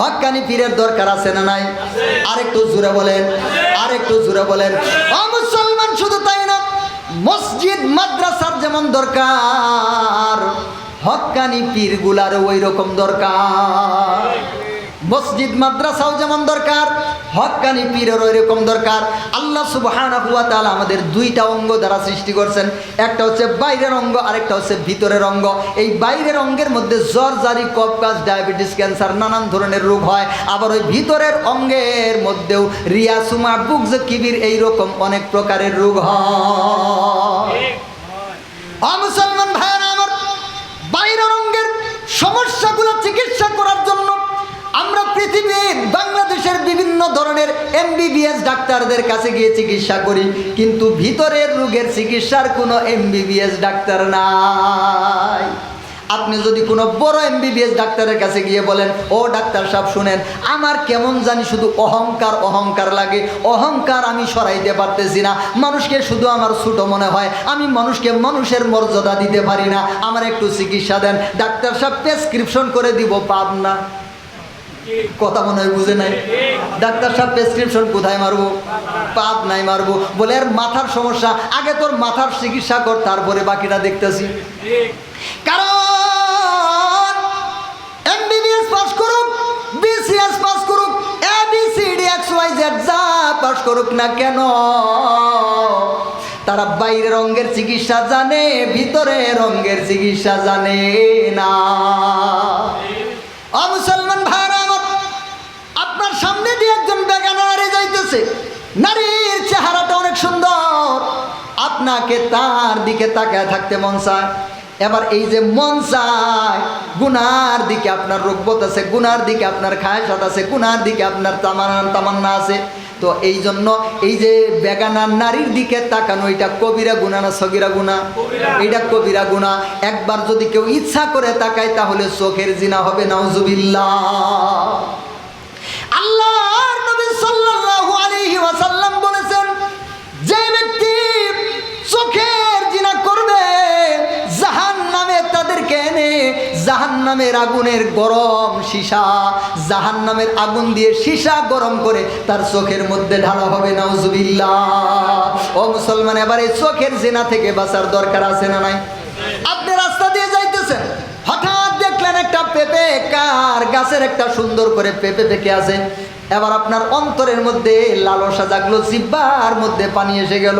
হকানি পীরের দরকার আছে না নাই? আরেকটু জুড়ে বলেন, আরেকটু জুড়ে বলেন। মুসলমান, শুধু তাই না, মসজিদ, মাদ্রাসার যেমন দরকার, হকানি পীরগুলারও ওই রকম দরকার। মসজিদ, মাদ্রাসাও যেমন দরকার, হকানি পীরের ওই রকম দরকার। আল্লাহ সুবহানাহু ওয়া তাআলা আমাদের দুইটা অঙ্গ দ্বারা সৃষ্টি করছেন। একটা হচ্ছে বাইরের অঙ্গ, আরেকটা হচ্ছে ভিতরের অঙ্গ। এই বাইরের অঙ্গের মধ্যে জ্বর, জারি, কফ কাজ ডায়াবেটিস, ক্যান্সার, নানান ধরনের রোগ হয়। আবার ওই ভিতরের অঙ্গের মধ্যেও রিয়াসুমা, বুকজ কিবির, এইরকম অনেক প্রকারের রোগ হয়। পৃথিবীর বাংলাদেশের বিভিন্ন ধরনের এমবিবিএস ডাক্তারদের কাছে গিয়ে চিকিৎসা করি, কিন্তু ভিতরের রোগের চিকিৎসার কোনো এমবিবিএস ডাক্তার নাই। আপনি যদি কোনো বড় এমবিবিএস ডাক্তারের কাছে গিয়ে বলেন, ও ডাক্তার সাহেব, শুনেন, আমার কেমন জানি শুধু অহংকার অহংকার লাগে। অহংকার আমি সরাইতে পারতেছি না। মানুষকে শুধু আমার ছোট মনে হয়। আমি মানুষকে মানুষের মর্যাদা দিতে পারি না। আমার একটু চিকিৎসা দেন। ডাক্তার সাহেব, প্রেসক্রিপশন করে দিব পাব না কথা মনে হয় বুঝে নাই। ডাক্তার সাহেব প্রেসক্রিপশন কোথায় মারবো? পাপ নাই মারবো। বলে, আর মাথার সমস্যা, আগে তোর মাথার চিকিৎসা কর, তারপরে বাকিটা দেখতেছি। কারণ এমবিবিএস পাস করুক বিসিএস পাস করুক A B C D X Y Z যা পাস করুক না কেন? তারা বাইরের রঙের চিকিৎসা জানে ভিতরে অঙ্গের চিকিৎসা জানে না। অ, মুসলমান ভাইরা যাইতেছে নারীর চেহারাটা অনেক সুন্দর। আপনাকে তার দিকে তাকায় থাকতে মন চায়। এবার এই যে মন চায় গুনার দিকে আপনার রোগবত আছে গুনার দিকে আপনার খায়সাত আছে গুনার দিকে আপনার তামান্না তামান্না আছে। তো এই জন্য এই যে বেগানা নারীর দিকে তাকানো এটা কবিরা গুণা না সগিরা গুণা? এটা কবিরা গুণা। একবার যদি কেউ ইচ্ছা করে তাকায় তাহলে চোখের জিনা হবে নাউজুবিল্লাহ। আল্লাহর নবী সাল্লাল্লাহু আলাইহি ওয়াসাল্লাম বলেছেন, যে ব্যক্তি চোখের জিনা করবে, জাহান্নামে তাদেরকে এনে জাহান্নামের আগুনের গরম জাহান্নামের আগুন দিয়ে গরম করে তার চোখের মধ্যে ঢালা হবে, নাউজুবিল্লাহ। ও মুসলমান, এবার এই চোখের থেকে বাঁচার দরকার আছে না নাই? আপনি রাস্তা দিয়ে যাইতেছেন, হঠাৎ দেখলেন একটা পেঁপে কার গাছের একটা সুন্দর করে পেঁপে পেকে আছে। এবার আপনার অন্তরের মধ্যে লালসা জাগলো, জিব্বার মধ্যে পানি এসে গেল।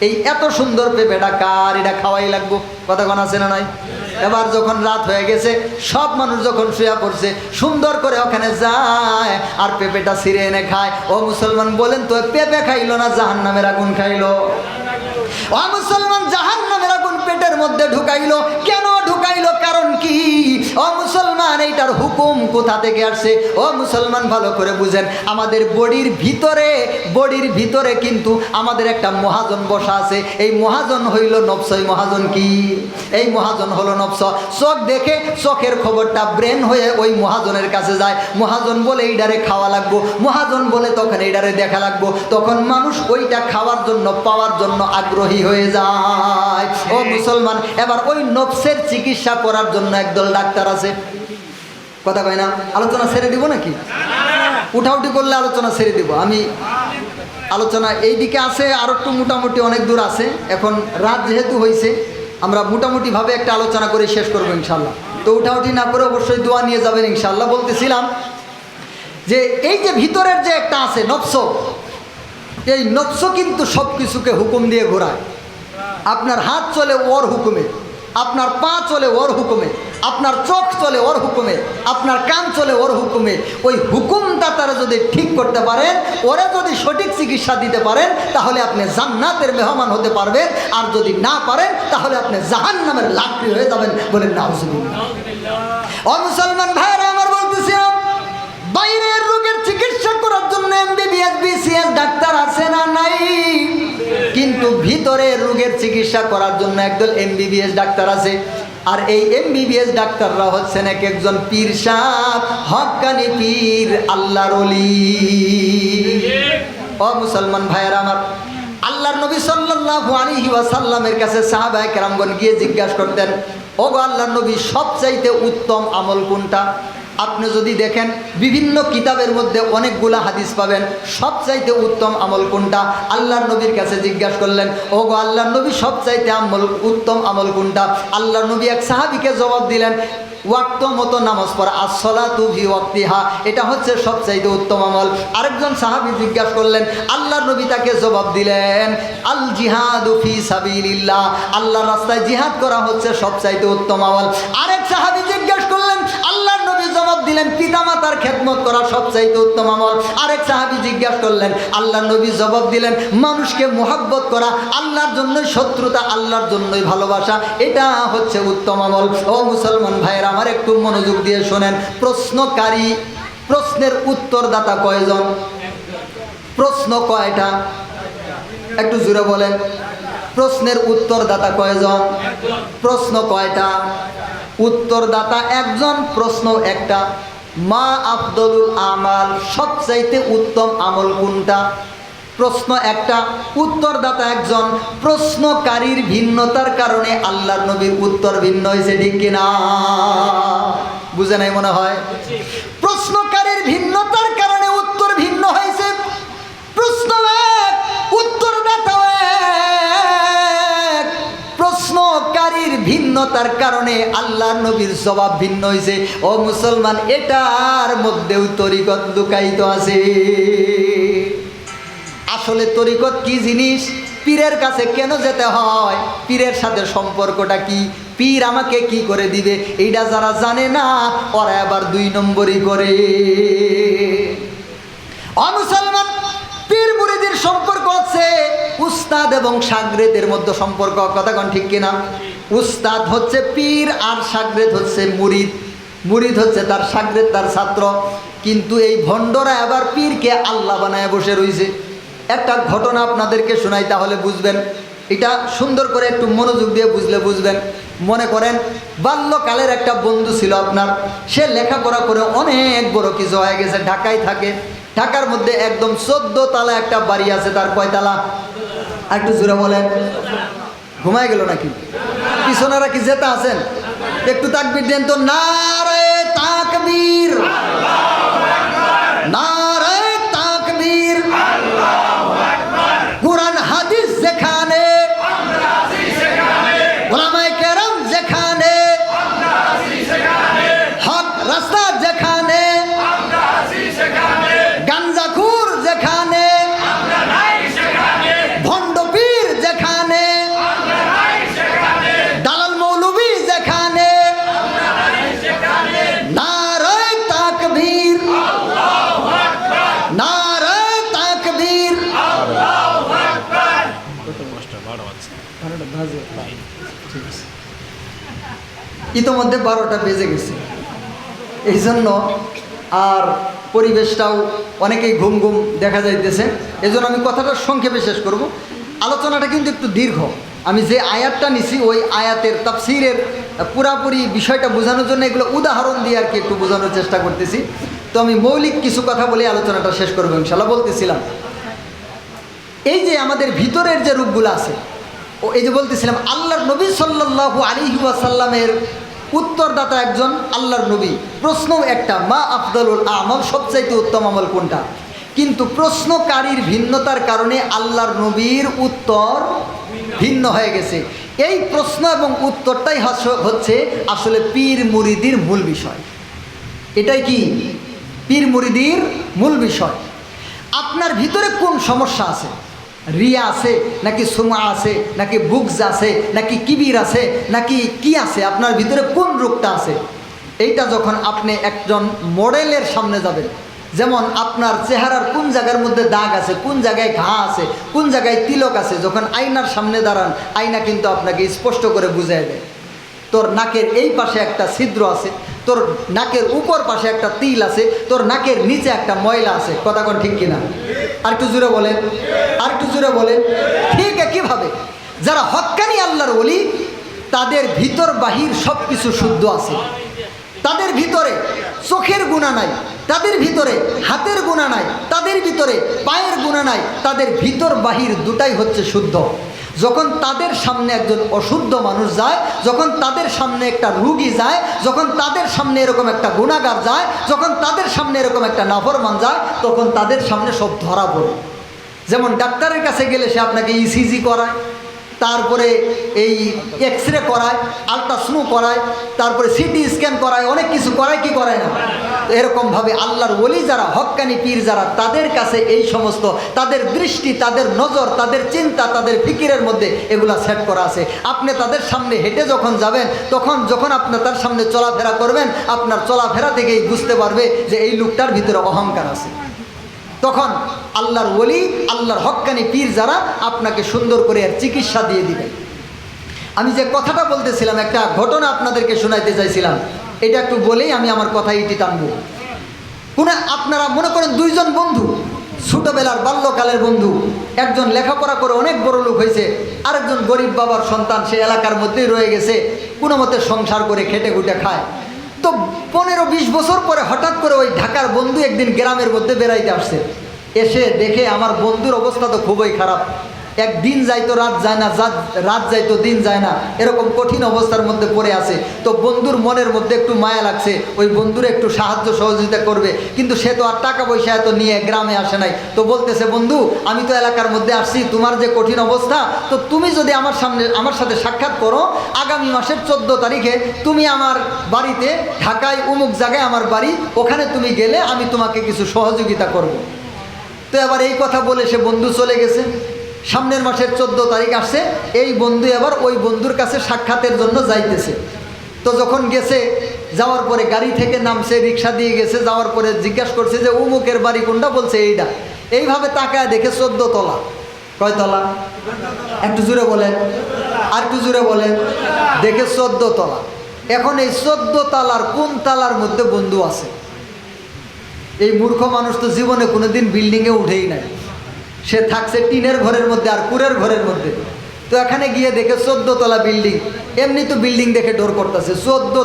এই এত সুন্দর পেঁপেটা কার? এটা খাওয়াই লাগবো। কতক্ষণ আছে না নাই? এবার যখন রাত হয়ে গেছে, সব মানুষ যখন শুয়ে পড়ছে, সুন্দর করে ওখানে যায় আর পেঁপেটা ছিঁড়ে এনে খায়। ও মুসলমান বলেন তো, পেঁপে খাইলো না জাহান নামের আগুন খাইলো? ও মুসলমান জাহান নামের আগুন পেটের মধ্যে ঢুকাইলো। কেন ঢুকাইলো? কারণ কি? ও মুসলমান, এইটার হুকুম কোথা থেকে আসছে? ও মুসলমান, ভালো করে বুঝেন। আমাদের বডির ভিতরে বডির ভিতরে কিন্তু আমাদের একটা মহাজন বসা আছে। এই মহাজন হইল নবসই মহাজন কি? এই মহাজন হলো নবস। চোখ দেখে চোখের খবরটা ব্রেন হয়ে ওই মহাজনের কাছে যায়। মহাজন বলে এইটারে খাওয়া লাগবো। মহাজন বলে, তখন এইটারে দেখা লাগবো। তখন মানুষ ওইটা খাওয়ার জন্য, পাওয়ার জন্য আগ্রহী হয়ে যায়। ও মুসলমান, এবার ওই নবসের চিকিৎসা করার জন্য একদল ডাক্তার আছে। কথা কয় না, আলোচনা ছেড়ে দিব নাকি? উঠাউটি করলে আলোচনা ছেড়ে দিব। আমি আলোচনা এই দিকে আছে, আর একটু মোটামুটি অনেক দূর আছে। এখন রাত যেহেতু হয়েছে আমরা মোটামুটিভাবে একটা আলোচনা করে শেষ করব ইনশাল্লাহ তো উঠাউটি না করে অবশ্যই দোয়া নিয়ে যাবেন ইনশাল্লাহ বলতেছিলাম যে এই যে ভিতরের যে একটা আছে নকশ এই নকশ কিন্তু সব কিছুকে হুকুম দিয়ে ঘোরায়। আপনার হাত চলে ওর হুকুমে। আপনার পা চলে ওর হুকুমে, আপনার চোখ চলে ওর হুকুমে, আপনার কান চলে ওর হুকুমে। ওই হুকুমটা তারা যদি ঠিক করতে পারেন, ওরা যদি সঠিক চিকিৎসা দিতে পারেন, তাহলে আপনি জান্নাতের মেহমান হতে পারবেন। আর যদি না পারেন, তাহলে আপনি জাহান নামের লাকড়ি হয়ে যাবেন বলেন না ও মুসলমান ভাইরা আমার বলতেছি, বাইরের রোগের চিকিৎসা করার জন্য এমবিবিএস বিসিএস ডাক্তার আছে না নাই? কিন্তু ভিতরে রোগের চিকিৎসা করার জন্য একদল এমবিবিএস ডাক্তার আছে। আর এই এমবিবিএস ডাক্তাররা হচ্ছেন এক একজন পীর সাহ, হকানি পীর, আল্লাহর ও মুসলমান ভাইয়ের আমার, আল্লাহর নবী সাল্লাল্লাহু আলাইহি ওয়াসাল্লামের কাছে সাহাবায়ে কেরামগণ গিয়ে জিজ্ঞাসা করতেন ও গো আল্লাহর নবী, সবচাইতে উত্তম আমল কোনটা? আপনি যদি দেখেন বিভিন্ন কিতাবের মধ্যে অনেকগুলা হাদিস পাবেন, সবচাইতে উত্তম আমল কোনটা? আল্লাহর নবীর কাছে জিজ্ঞাসা করলেন ও গো আল্লাহর নবী, সবচাইতে আমল, উত্তম আমল কোনটা? আল্লাহর নবী এক সাহাবিকে জবাব দিলেন, ওয়াক্ত মতো নামাজ পড়া আসলা তু ভি ওয়াক্তিহা। এটা হচ্ছে সবচাইতে উত্তম আমল। আরেকজন সাহাবি জিজ্ঞাসা করলেন, আল্লাহর নবী তাকে জবাব দিলেন, আল জিহাদ ফি সাবিলিল্লাহ। আল্লাহর রাস্তায় জিহাদ করা হচ্ছে সবচাইতে উত্তম আমল। আরেক সাহাবি জিজ্ঞাসা দিলেন পিতামাতার খেদমত করা সবচাইতে উত্তম আমল। আরেক সাহাবি জিজ্ঞাসা করলেন আল্লাহ নবী জবাব দিলেন, মানুষকে মোহাব্বত করা আল্লাহর জন্যই শত্রুতা, আল্লাহর জন্যই ভালোবাসা, এটা হচ্ছে উত্তম আমল। ও মুসলমান ভাইয়ের, আমার একটু মনোযোগ দিয়ে শোনেন, প্রশ্নকারী, প্রশ্নের উত্তরদাতা কয়জন? প্রশ্ন কয়টা? একটু জুড়ে বলেন। প্রশ্নের উত্তরদাতা কয়জন? প্রশ্ন কয়টা? উত্তরদাতা একজন, প্রশ্ন একটা। মা আব্দুল আমাল, সবচাইতে উত্তম আমল কোনটা? প্রশ্ন একটা। উত্তরদাতা একজন, প্রশ্নকারীর ভিন্নতার কারণে আল্লাহ নবীর উত্তর ভিন্ন হয়েছে, ঠিক কিনা? বুঝে নাই মনে হয়? ভিন্নতার কারণে আল্লাহ নবীর জবাব ভিন্ন হয়েছে ও মুসলমান, এটার মধ্যেও তরিকত লুকায়িত আছে। আসলে তরিকত কি জিনিস? পীরের কাছে কেন যেতে হয়? পীরের সাথে সম্পর্কটা কি? পীর আমাকে কি করে দিবে? এইটা যারা জানে না, ওরা আবার দুই নম্বরই করে। অমুসলমান পীর মুরিদের সম্পর্ক হচ্ছে উস্তাদ এবং সাগরেদের মধ্যে সম্পর্ক। কথা কন ঠিক কিনা? উস্তাদ হচ্ছে পীর আর সাগরেদ হচ্ছে মুরিদ। মুরিদ হচ্ছে তার সাগরেদ, তার ছাত্র। কিন্তু এই ভণ্ডরা আবার পীরকে আল্লাহ বানায় বসে রয়েছে একটা ঘটনা আপনাদেরকে শোনাই তাহলে বুঝবেন। এটা সুন্দর করে একটু মনোযোগ দিয়ে বুঝলে বুঝবেন। মনে করেন, বাল্যকালের একটা বন্ধু ছিল আপনার। সে লেখাপড়া করে অনেক বড় কিছু হয়ে গেছে, ঢাকায় থাকে। ঢাকার মধ্যে একদম চোদ্দ তালা একটা বাড়ি আছে, তার কয়তালা? একটু জোরে বলেন। ঘুমায় গেল নাকি? পিছনারা কি জেতা আছেন? একটু তাকবির দেন তো। নারে তাকবীর। ইতোমধ্যে বারোটা বেজে গেছে। এই জন্য আর পরিবেশটাও অনেকেই ঘুম ঘুম দেখা যাইতেছে। এই জন্য আমি কথাটা সংক্ষেপে শেষ করব। আলোচনাটা কিন্তু একটু দীর্ঘ। আমি যে আয়াতটা নিছি, ওই আয়াতের তাফসিরের পুরাপুরি বিষয়টা বোঝানোর জন্য এগুলো উদাহরণ দিয়ে আর কি একটু বোঝানোর চেষ্টা করতেছি। তো আমি মৌলিক কিছু কথা বলে আলোচনাটা শেষ করব ইনশাল্লাহ বলতেছিলাম, এই যে আমাদের ভিতরের যে রূপগুলো আছে ও এই যে বলতেছিলাম, আল্লাহর নবী আলাইহি ওয়াসাল্লামের উত্তরদাতা একজন আল্লাহর নবী। প্রশ্ন একটা, মা আফদলুল আমল, সবচাইতে উত্তম আমল কোনটা? কিন্তু প্রশ্নকারীর ভিন্নতার কারণে আল্লাহর নবীর উত্তর ভিন্ন হয়ে গেছে। এই প্রশ্ন এবং উত্তরটাই হচ্ছে আসলে পীর মুরিদির মূল বিষয়। এটাই কি? পীর মুরিদির মূল বিষয়। আপনার ভিতরে কোন সমস্যা আছে? রিয়া আছে, নাকি সুমা আছে, নাকি বুকস আছে, নাকি কিবির আছে, নাকি কি আছে? আপনার ভিতরে কোন রোগটা আছে? এইটা যখন আপনি একজন মডেলের সামনে যাবেন, যেমন আপনার চেহারার কোন জায়গার মধ্যে দাগ আছে, কোন জায়গায় ঘা আছে, কোন জায়গায় তিলক আছে, যখন আয়নার সামনে দাঁড়ান, আয়না কিন্তু আপনাকে স্পষ্ট করে বুঝাই দেয়। তোর নাকের এই পাশে একটা ছিদ্র আছে তোর নাকের উপর পাশে একটা তিল আছে, তোর নাকের নিচে একটা ময়লা আছে। কথা কোন ঠিক কিনা? আর একটু জুড়ে বলেন। আর একটু জুড়ে বলেন। ঠিক একইভাবে, যারা হক্কানি আল্লাহর বলি তাদের ভিতর বাহির সব কিছু শুদ্ধ আছে। তাদের ভিতরে চোখের গুণা নাই। তাদের ভিতরে হাতের গুণা নাই, তাদের ভিতরে পায়ের গুণা নাই, তাদের ভিতর বাহির দুটাই হচ্ছে শুদ্ধ। যখন তাদের সামনে একজন অশুদ্ধ মানুষ যায়, যখন তাদের সামনে একটা রুগী যায়, যখন তাদের সামনে এরকম একটা গুণাগার যায়, যখন তাদের সামনে এরকম একটা নাফরমান যায়, তখন তাদের সামনে সব ধরা পড়ে। যেমন ডাক্তারের কাছে গেলে সে আপনাকে ইসিজি করায় তারপরে এই এক্স রে করায় আলট্রাস্নো করায়, তারপরে সিটি স্ক্যান করায়, অনেক কিছু করায়, কি করায় না? এরকমভাবে আল্লাহর ওলি যারা, হক্কানি পীর যারা, তাদের কাছে এই সমস্ত, তাদের দৃষ্টি, তাদের নজর, তাদের চিন্তা, তাদের ফিকিরের মধ্যে এগুলা সেট করা আছে। আপনি তাদের সামনে হেঁটে যখন যাবেন, তখন যখন আপনি তার সামনে চলাফেরা করবেন, আপনার চলাফেরা থেকেই বুঝতে পারবে যে এই লোকটার ভিতরে অহংকার আছে। তখন আল্লাহর ওলি, আল্লাহর হক্কানি পীর যারা আপনাকে সুন্দর করে আর চিকিৎসা দিয়ে দিবে। আমি যে কথাটা বলতেছিলাম, একটা ঘটনা আপনাদেরকে শোনাইতে চাইছিলাম। এটা একটু বলেই আমি আমার কথা ইটি টানবো। কোনো আপনারা মনে করেন দুইজন বন্ধু, ছোটোবেলার বাল্যকালের বন্ধু, একজন লেখাপড়া করে অনেক বড় লোক হয়েছে, আরেকজন গরিব বাবার সন্তান সে এলাকার মধ্যেই রয়ে গেছে, কোনো মতে সংসার করে খেটে খুটে খায়। তো পনেরো বিশ বছর পরে হঠাৎ করে ওই ঢাকার বন্ধু একদিন গ্রামের মধ্যে বেড়াইতে আসছে। এসে দেখে আমার বন্ধুর অবস্থা তো খুবই খারাপ। একদিন যাইতো, রাত যায় না রাত- যাইতো, দিন যায় না। এরকম কঠিন অবস্থার মধ্যে পড়ে আছে। তো বন্ধুর মনের মধ্যে একটু মায়া লাগছে। ওই বন্ধুর একটু সাহায্য সহযোগিতা করবে। কিন্তু সে তো আর টাকা পয়সা এত নিয়ে গ্রামে আসে নাই। তো বলতেছে, বন্ধু, আমি তো এলাকার মধ্যে আসছি। তোমার যে কঠিন অবস্থা, তো তুমি যদি আমার সামনে আমার সাথে সাক্ষাৎ করো, আগামী মাসের চোদ্দ তারিখে তুমি আমার বাড়িতে ঢাকায়, উমুক জায়গায় আমার বাড়ি, ওখানে তুমি গেলে আমি তোমাকে কিছু সহযোগিতা করব। তো এবার এই কথা বলে সে বন্ধু চলে গেছে। সামনের মাসের চোদ্দ তারিখ আসছে, এই বন্ধু এবার ওই বন্ধুর কাছে সাক্ষাতের জন্য যাইতেছে। তো যখন গেছে, যাওয়ার পরে গাড়ি থেকে নামছে, রিক্সা দিয়ে গেছে, যাওয়ার পরে জিজ্ঞাসা করছে যে উমুকের বাড়ি কোনটা? বলছে, এইটা। এইভাবে তাকায় দেখে চোদ্দ তলা। কয় তলা? একটু জুড়ে বলেন। আর একটু জুড়ে বলেন। দেখে চোদ্দ তলা। এখন এই চোদ্দ তালার কোন তালার মধ্যে বন্ধু আছে? এই মূর্খ মানুষ তো জীবনে কোনোদিন বিল্ডিংয়ে উঠেই নাই। সে থাকছে টিনের ঘরের মধ্যে আর কুরের ঘরের মধ্যে। তো এখানে গিয়ে দেখে তলা বিল্ডিং এমনি তো বিল্ডিং দেখে ডোর করতেছে।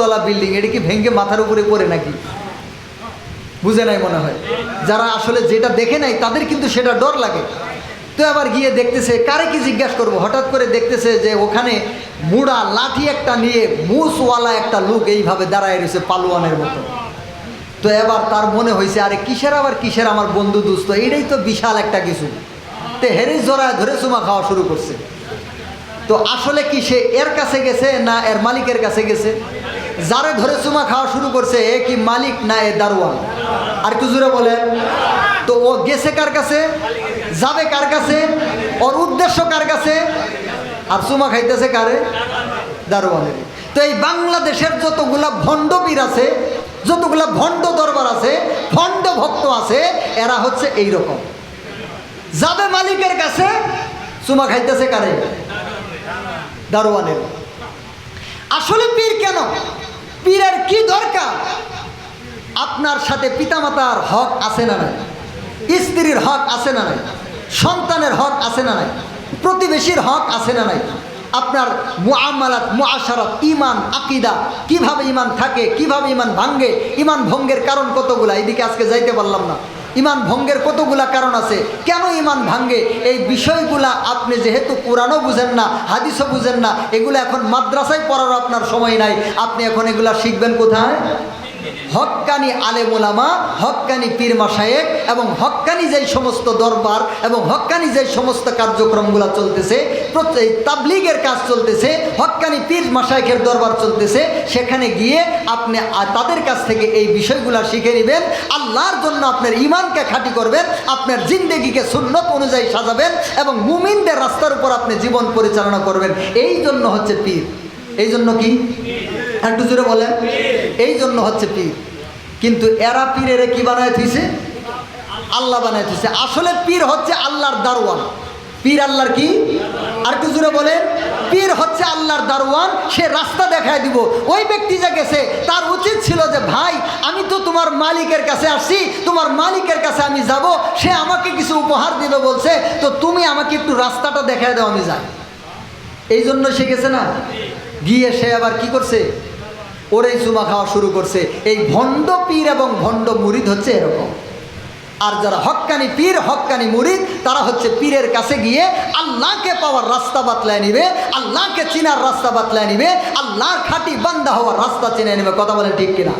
তলা বিল্ডিং এটা কি ভেঙে মাথার উপরে পড়ে নাকি? বুঝে নাই মনে হয়। যারা আসলে যেটা দেখে নাই, তাদের কিন্তু সেটা ডর লাগে। তো আবার গিয়ে দেখতেছে, কারে কি জিজ্ঞাসা করব? হঠাৎ করে দেখতেছে যে ওখানে মুড়া, লাঠি একটা নিয়ে মুসওয়ালা একটা লোক এইভাবে দাঁড়ায় রয়েছে পালোয়ানের মতো। তো এবার তার মনে হয়েছে আরে কিসের আবার কিসের আমার বন্ধু দুস্থ? এটাই তো বিশাল একটা কিছু। তো হেরে জোড়ায় ধরে চুমা খাওয়া শুরু করছে। তো আসলে কি সে এর কাছে গেছে না এর মালিকের কাছে গেছে? যারে ধরে চুমা খাওয়া শুরু করছে, এ কি মালিক না এ দারোয়ান? আর একটু জুড়ে তো ও গেছে কার কাছে? যাবে কার কাছে? ওর উদ্দেশ্য কার কাছে? আর চুমা খাইতেছে কারে? দারোয়ানের। তো এই বাংলাদেশের যতগুলা ভণ্ড পীর আছে যতগুলা ভণ্ড দরবার আছে, ভণ্ড ভক্ত আছে, এরা হচ্ছে এই রকম যাবে মালিকের কাছে, চুমা খাইতেছে কারে? দারোয়ানের। আসলে পীর কেন? পীরের কি দরকার? আপনার সাথে পিতামাতার হক আছে না নাই? স্ত্রীর হক আছে না নাই? সন্তানের হক আছে না নাই? প্রতিবেশীর হক আছে না নাই? আপনার মুআমালাত, মুআশারাত ইমান আকিদা, কীভাবে ইমান থাকে, কীভাবে ইমান ভাঙ্গে ইমান ভঙ্গের কারণ কতগুলা? এদিকে আজকে যাইতে পারলাম না। ইমান ভঙ্গের কতগুলা কারণ আছে? কেন ইমান ভাঙ্গে এই বিষয়গুলা আপনি যেহেতু কোরআনও বুঝেন না, হাদিসও বুঝেন না, এগুলো এখন মাদ্রাসায় পড়ার আপনার সময় নাই। আপনি এখন এগুলা শিখবেন কোথায়? হক্কানি আলেমুলামা হক্কানি পীর মাসায়েক এবং হক্কানি যেই সমস্ত দরবার এবং হক্কানি যেই সমস্ত কার্যক্রমগুলো চলতেছে তাবলিগের কাজ চলতেছে হক্কানি পীর মাসায়েকের দরবার চলতেছে, সেখানে গিয়ে আপনি তাদের কাছ থেকে এই বিষয়গুলো শিখে নেবেন, আল্লাহর জন্য আপনার ইমানকে খাঁটি করবেন, আপনার জিন্দেগিকে সুন্নত অনুযায়ী সাজাবেন এবং মুমিনদের রাস্তার উপর আপনি জীবন পরিচালনা করবেন। এই জন্য হচ্ছে পীর। এই জন্য কি? একটু জোরে বলেন। এই জন্য হচ্ছে পীর। কিন্তু এরা পীরের কি বানায় থুইছে আল্লাহ বানায় থুইছে আসলে পীর হচ্ছে আল্লাহর দারোয়ান। পীর আল্লাহর কি? আর একটু জোরে বলেন। পীর হচ্ছে আল্লাহর দারোয়ান। সে রাস্তা দেখায় দিব। ওই ব্যক্তি যে গেছে, তার উচিত ছিল যে, ভাই, আমি তো তোমার মালিকের কাছে আসছি। তোমার মালিকের কাছে আমি যাব। সে আমাকে কিছু উপহার দিবে বলছে। তো তুমি আমাকে একটু রাস্তাটা দেখায় দাও, আমি যাই। এই জন্য সে গেছে না? গিয়ে সে আবার কি করছে? ওরেই চুমা খাওয়া শুরু করছে। এই ভণ্ড পীর এবং ভণ্ড মুরিদ হচ্ছে এরকম। আর যারা হক্কানি পীর, হক্কানি মুরিদ, তারা হচ্ছে পীরের কাছে গিয়ে আল্লাহকে পাওয়ার রাস্তা বাতলায় নিবে, আল্লাহকে চিনার রাস্তা বাতলায় নিবে, আল্লাহর খাটি বান্দা হওয়ার রাস্তা চিনে নিবে। কথা বলে ঠিক কিনা?